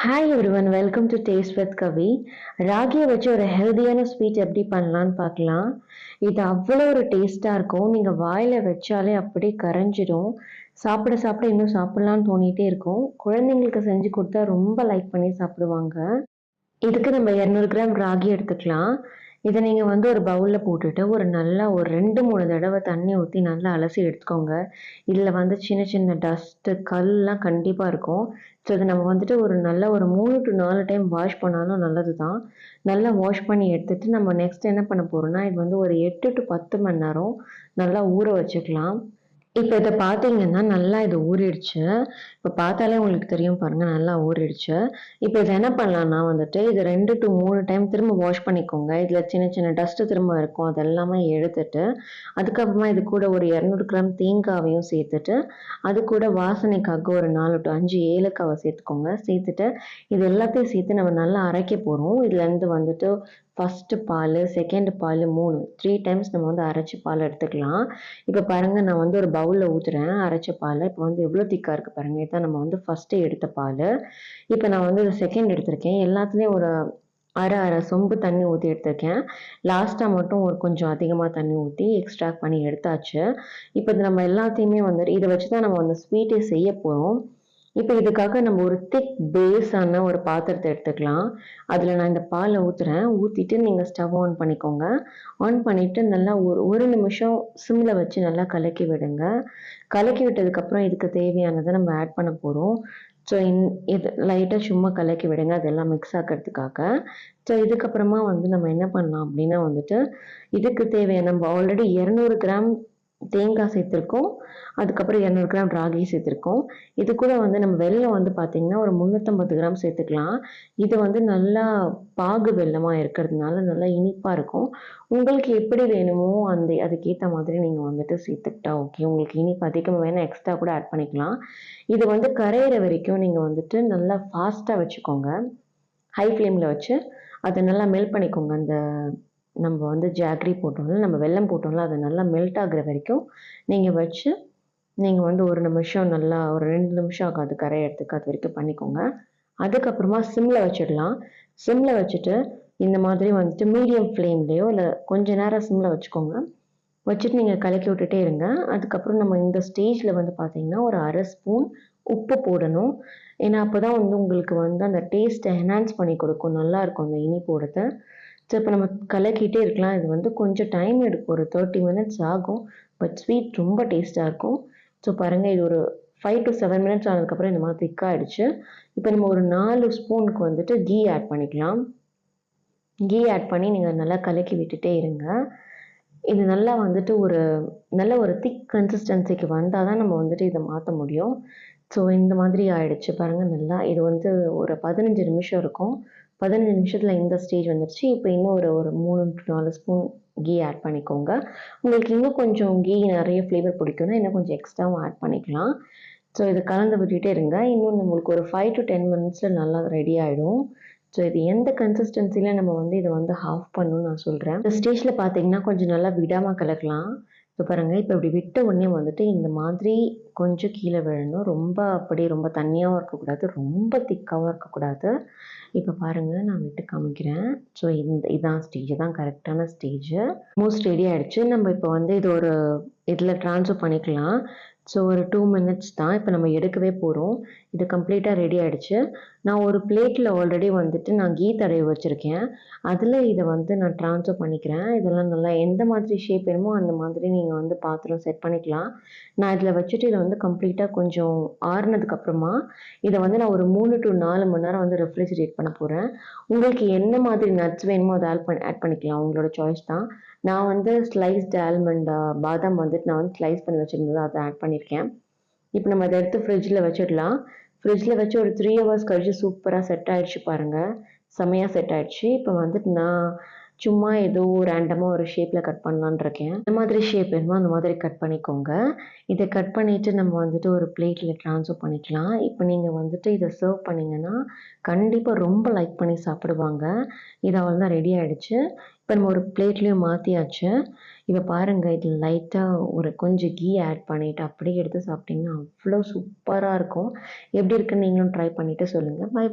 Hi everyone welcome to taste with Kavi ராகியை வச்சு ஒரு ஹெல்தியான ஸ்வீட் எப்படி பண்ணலான்னு பார்க்கலாம். இது அவ்வளோ ஒரு டேஸ்ட்டாக இருக்கும். நீங்கள் வாயில் வச்சாலே அப்படியே கரைஞ்சிடும் சாப்பிட சாப்பிட இன்னும் சாப்பிட்லான்னு தோணிகிட்டே இருக்கும். குழந்தைங்களுக்கு செஞ்சு கொடுத்தா ரொம்ப லைக் பண்ணி சாப்பிடுவாங்க. இதுக்கு நம்ம இரநூறு கிராம் ராகி எடுத்துக்கலாம். இதை நீங்கள் வந்து ஒரு பவுலில் போட்டுட்டு ஒரு நல்லா ஒரு ரெண்டு மூணு தடவை தண்ணி ஊற்றி நல்லா அலசி எடுத்துக்கோங்க. இதில் வந்து சின்ன சின்ன டஸ்ட்டு கல்லாம் கண்டிப்பாக இருக்கும். ஸோ இதை நம்ம வந்துட்டு ஒரு நல்ல ஒரு மூணு டு நாலு டைம் வாஷ் பண்ணாலும் நல்லது தான் நல்லா வாஷ் பண்ணி எடுத்துட்டு நம்ம நெக்ஸ்ட் என்ன பண்ண போகிறோம்னா இது வந்து ஒரு எட்டு டு பத்து மணி நேரம் நல்லா ஊற வச்சுக்கலாம். இப்போ இதை பார்த்தீங்கன்னா நல்லா இது ஊறிடுச்சு. இப்போ பார்த்தாலே உங்களுக்கு தெரியும் பாருங்கள் நல்லா ஊறிடுச்சு. இப்போ இதை என்ன பண்ணலான்னா வந்துட்டு இது ரெண்டு டு மூணு டைம் திரும்ப வாஷ் பண்ணிக்கோங்க. இதில் சின்ன சின்ன டஸ்ட்டு திரும்ப இருக்கும். அதெல்லாமே எடுத்துட்டு அதுக்கப்புறமா இது கூட ஒரு இரநூறு கிராம் தேங்காவையும் சேர்த்துட்டு அது கூட வாசனைக்காக ஒரு நாலு டு அஞ்சு ஏலக்காவை சேர்த்துக்கோங்க. சேர்த்துட்டு இது எல்லாத்தையும் சேர்த்து நம்ம நல்லா அரைக்க போகிறோம் இதுலேருந்து வந்துட்டு ஃபஸ்ட்டு பால் செகண்ட் பால் மூணு. த்ரீ டைம்ஸ் நம்ம வந்து அரைச்சி பால் எடுத்துக்கலாம். இப்போ பாருங்கள் நான் வந்து ஒரு பவுலில் ஊற்றுறேன் அரைச்ச பால் இப்போ வந்து எவ்வளோ திக்காக இருக்குது பாருங்கள் இதுதான் நம்ம வந்து ஃபஸ்ட்டு எடுத்த பால். இப்போ நான் வந்து செகண்ட் எடுத்திருக்கேன். எல்லாத்துலேயும் ஒரு அரை அரை சொம்பு தண்ணி ஊற்றி எடுத்திருக்கேன். லாஸ்ட்டாக மட்டும் ஒரு கொஞ்சம் அதிகமாக தண்ணி ஊற்றி எக்ஸ்ட்ராக்ட் பண்ணி எடுத்தாச்சு. இப்போ இது நம்ம எல்லாத்தையுமே வந்து இதை வச்சு தான் நம்ம வந்து ஸ்வீட்டே செய்ய போகிறோம் இப்போ இதுக்காக நம்ம ஒரு திக் பேஸான ஒரு பாத்திரத்தை எடுத்துக்கலாம். அதில் நான் இந்த பாலை ஊற்றுறேன் ஊற்றிட்டு நீங்கள் ஸ்டவ் ஆன் பண்ணிக்கோங்க. ஆன் பண்ணிவிட்டு நல்லா ஒரு ஒரு நிமிஷம் சிம்மில் வச்சு நல்லா கலக்கி விடுங்க. கலக்கி விட்டதுக்கப்புறம் இதுக்கு தேவையானதை நம்ம ஆட் பண்ண போகிறோம் ஸோ இன் இது லைட்டாக சும்மா கலக்கி விடுங்க. அதெல்லாம் மிக்ஸ் ஆக்கிறதுக்காக. ஸோ இதுக்கப்புறமா வந்து நம்ம என்ன பண்ணலாம் அப்படின்னா வந்துட்டு இதுக்கு தேவையான நம்ம ஆல்ரெடி இரநூறு கிராம் தேங்காய் சேர்த்துருக்கோம். அதுக்கப்புறம் இரநூறு கிராம் ராகி சேர்த்துருக்கோம். இது கூட வந்து நம்ம வெள்ளம் வந்து பார்த்திங்கன்னா ஒரு முந்நூற்றம்பது கிராம் சேர்த்துக்கலாம். இது வந்து நல்லா பாகு வெள்ளமாக இருக்கிறதுனால நல்லா இனிப்பாக இருக்கும். உங்களுக்கு எப்படி வேணுமோ அந்த அதுக்கேற்ற மாதிரி நீங்கள் வந்துட்டு சேர்த்துக்கிட்டா ஓகே உங்களுக்கு இனிப்பு அதிகமாக வேணால் எக்ஸ்ட்ரா கூட ஆட் பண்ணிக்கலாம். இது வந்து கரையிற வரைக்கும் நீங்கள் வந்துட்டு நல்லா ஃபாஸ்ட்டாக வச்சுக்கோங்க. ஹை ஃப்ளேமில் வச்சு அதை நல்லா மெல்ட் பண்ணிக்கோங்க அந்த நம்ம வந்து ஜாக்ரி போட்டோம்ல நம்ம வெல்லம் போட்டோம்ல அது நல்லா மெல்ட் ஆகுற வரைக்கும் நீங்கள் வச்சு நீங்கள் வந்து ஒரு நிமிஷம் நல்லா ஒரு ரெண்டு நிமிஷம் ஆகாது கரையிறதுக்கு அது வரைக்கும் பண்ணிக்கோங்க. அதுக்கப்புறமா சிம்மில் வச்சிடலாம். சிம்மில் வச்சுட்டு இந்த மாதிரி வந்துட்டு மீடியம் ஃப்ளேம்லேயோ இல்லை கொஞ்ச நேரம் சிம்மில் வச்சுக்கோங்க. வச்சுட்டு நீங்கள் கலக்கி விட்டுட்டே இருங்க. அதுக்கப்புறம் நம்ம இந்த ஸ்டேஜில் வந்து பார்த்தீங்கன்னா ஒரு அரை ஸ்பூன் உப்பு போடணும். ஏன்னா அப்போ தான் வந்து உங்களுக்கு வந்து அந்த டேஸ்ட்டை என்ஹான்ஸ் பண்ணி கொடுக்கும். நல்லாயிருக்கும் அந்த இனிப்போடத்தை ஸோ இப்போ நம்ம கலக்கிட்டே இருக்கலாம். இது வந்து கொஞ்சம் டைம் எடுக்கும். ஒரு தேர்ட்டி மினிட்ஸ் ஆகும். பட் ஸ்வீட் ரொம்ப டேஸ்ட்டாக இருக்கும். ஸோ பாருங்கள் இது ஒரு ஃபைவ் டு செவன் மினிட்ஸ் ஆனதுக்கப்புறம் இந்த மாதிரி திக்காகிடுச்சு இப்போ நம்ம ஒரு நாலு ஸ்பூனுக்கு வந்துட்டு கீ ஆட் பண்ணிக்கலாம். கீ ஆட் பண்ணி நீங்கள் நல்லா கலக்கி விட்டுட்டே இருங்க. இது நல்லா வந்துட்டு ஒரு நல்ல ஒரு திக் கன்சிஸ்டன்சிக்கு வந்தால் தான் நம்ம வந்துட்டு இதை மாற்ற முடியும். ஸோ இந்த மாதிரி ஆயிடுச்சு. பாருங்கள் நல்லா இது வந்து ஒரு பதினஞ்சு நிமிஷம் இருக்கும். பதினஞ்சு நிமிஷத்தில் இந்த ஸ்டேஜ் வந்துடுச்சு இப்போ இன்னும் ஒரு ஒரு மூணு டு நாலு ஸ்பூன் கீ ஆட் பண்ணிக்கோங்க. உங்களுக்கு இன்னும் கொஞ்சம் கீ நிறைய ஃப்ளேவர் பிடிக்கும்னா இன்னும் கொஞ்சம் எக்ஸ்ட்ராவும் ஆட் பண்ணிக்கலாம். ஸோ இதை கலந்து விட்டுட்டே இருங்க. இன்னும் நம்மளுக்கு ஒரு ஃபைவ் டு டென் மினிட்ஸில் நல்லா ரெடி ஆகிடும் ஸோ இது எந்த கன்சிஸ்டன்சியில் நம்ம வந்து இதை வந்து ஹாஃப் பண்ணணும்னு நான் சொல்கிறேன் இந்த ஸ்டேஜில் பார்த்தீங்கன்னா கொஞ்சம் நல்லா விடாமல் கலக்கலாம். இப்போ பாருங்கள் இப்போ இப்படி விட்ட உடனே வந்துட்டு இந்த மாதிரி கொஞ்சம் கீழே விழணும். ரொம்ப அப்படி ரொம்ப தண்ணியாகவும் இருக்கக்கூடாது ரொம்ப திக்காகவும் இருக்கக்கூடாது. இப்போ பாருங்கள் நான் விட்டு காமிக்கிறேன். ஸோ இந்த இதான் ஸ்டேஜ் தான் கரெக்டான ஸ்டேஜ் மோஸ்ட் ரெடி ஆகிடுச்சு நம்ம இப்போ வந்து இது ஒரு இதில் ட்ரான்ஸ்ஃபர் பண்ணிக்கலாம். ஸோ ஒரு டூ மினிட்ஸ் தான் இப்போ நம்ம எடுக்கவே போகிறோம் இது கம்ப்ளீட்டாக ரெடி ஆகிடுச்சு நான் ஒரு பிளேட்டில் ஆல்ரெடி வந்துட்டு நான் கீ தடவி வச்சுருக்கேன். அதில் இதை வந்து நான் ட்ரான்ஸ்ஃபர் பண்ணிக்கிறேன். இதெல்லாம் நல்லா எந்த மாதிரி ஷேப் வேணுமோ அந்த மாதிரி நீங்கள் வந்து பாத்திரம் செட் பண்ணிக்கலாம். நான் இதில் வச்சுட்டு இதை வந்து கம்ப்ளீட்டாக கொஞ்சம் ஆறுனதுக்கப்புறமா இதை வந்து நான் ஒரு மூணு டு நாலு மணி நேரம் வந்து ரெஃப்ரிஜிரேட் பண்ண போகிறேன் உங்களுக்கு என்ன மாதிரி நட்ஸ் வேணுமோ அதை ஆட் பண்ணி ஆட் பண்ணிக்கலாம். உங்களோட சாய்ஸ் தான். நான் வந்து ஸ்லைஸ்டு ஆல்மண்ட் பாதாம் வந்துட்டு நான் வந்து ஸ்லைஸ் பண்ணி வச்சுருந்தது அதை ஆட் பண்ணியிருக்கேன். இப்போ நம்ம அதை எடுத்து ஃப்ரிட்ஜில் வச்சிடலாம். ஃப்ரிட்ஜில் வச்சு ஒரு த்ரீ ஹவர்ஸ் கழிச்சு சூப்பராக செட் ஆகிடுச்சு பாருங்கள் செம்மையாக செட் ஆகிடுச்சு இப்போ வந்துட்டு நான் சும்மா ஏதோ ரேண்டமாக ஒரு ஷேப்பில் கட் பண்ணலான் இருக்கேன். இந்த மாதிரி ஷேப் வேணுமோ? அந்த மாதிரி கட் பண்ணிக்கோங்க. இதை கட் பண்ணிவிட்டு நம்ம வந்துட்டு ஒரு பிளேட்டில் ட்ரான்ஸ்ஃபர் பண்ணிக்கலாம். இப்போ நீங்கள் வந்துட்டு இதை சர்வ் பண்ணிங்கன்னா கண்டிப்பாக ரொம்ப லைக் பண்ணி சாப்பிடுவாங்க. இது அவள் தான் ரெடி ஆகிடுச்சு இப்போ நம்ம ஒரு பிளேட்லேயும் மாற்றியாச்சு இப்போ பாருங்கள் இதில் லைட்டாக ஒரு கொஞ்சம் கீ ஆட் பண்ணிவிட்டு அப்படியே எடுத்து சாப்பிட்டிங்கன்னா அவ்வளோ சூப்பராக இருக்கும். எப்படி இருக்குன்னு நீங்களும் ட்ரை பண்ணிவிட்டு சொல்லுங்கள் பை